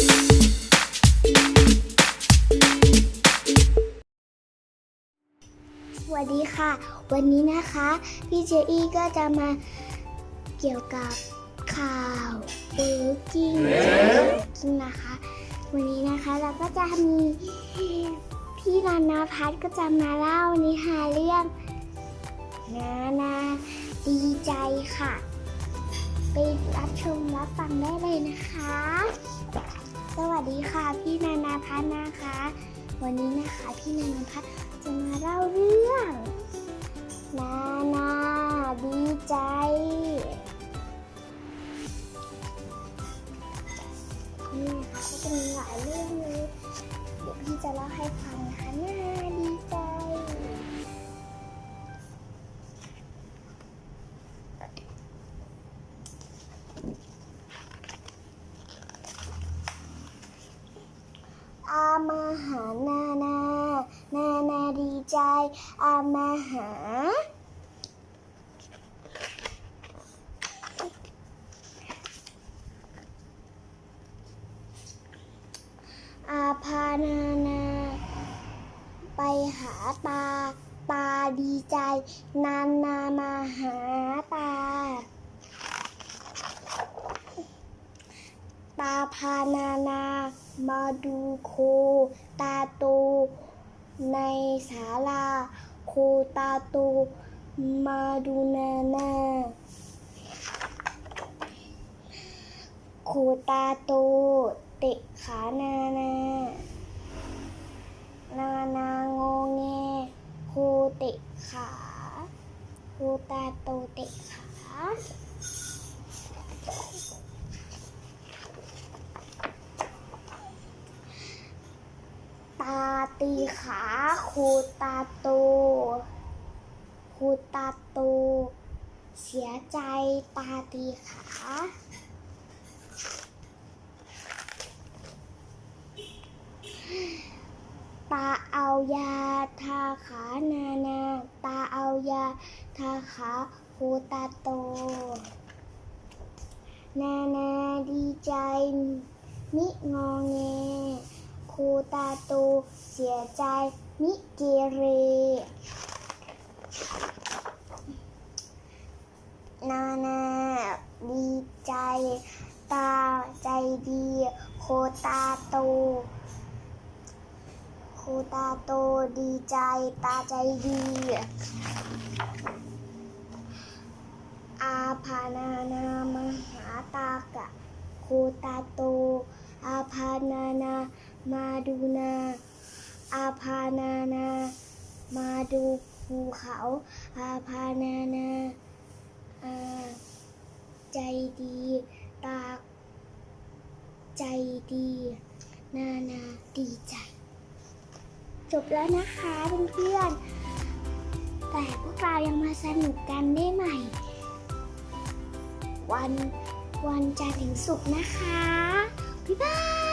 สวัสดีค่ะ วันนี้นะคะ พี่เจอี้ก็จะมาเกี่ยวกับข่าวเบอร์กิ้งกินนะคะ วันนี้นะคะเราก็จะมีพี่นานาพัฒก็จะมาเล่านิทานเรื่องนานาดีใจค่ะ ไปรับชมรับฟังได้เลยนะคะ วัสดีค่ะ พี่นานาพัฒนะคะ วันนี้นะคะพี่นานาพัฒน์จะมาเล่าเรื่อง นานาดีใจ นี่นะคะก็จะมีหลายเรื่องเลยเดี๋ยวพี่จะเล่าให้ฟังนะคะนานาดีใจ อามาหานานานานาดีใจ อามาหาอาพานานา ไปหาตา ตาดีใจ นานามาหาตา ตาพานานา มาดูโค ตาโต ในศาลา โคตาโต มาดูนานาโคตาโต เตะขานานา นานางอแงโคเตะขาโคตาโตเตะขา ตาตีขาครูตาโตครูตาโต เสียใจตาตีขาตาเอายาทาขานานา ตาเอายาทาขาครูตาโต นานาดีใจมิงอแง รูตาโตเสียใจมิกเรนานาดีใจ ตาใจดีโคตาโตโคตาโตดีใจ ตาใจดี อาพานานามหาตากะโคตาโตอาพานานา มาดูนา อาพานานา มาดูภูเขา อาพานานาอาใจดี ตา ใจดี นานาดีใจ จบแล้วนะคะเพื่อนๆแต่พวกเรายังมาสนุกกันได้ใหม่ วันวันจันทร์ถึงศุกร์นะคะ บ๊ายบาย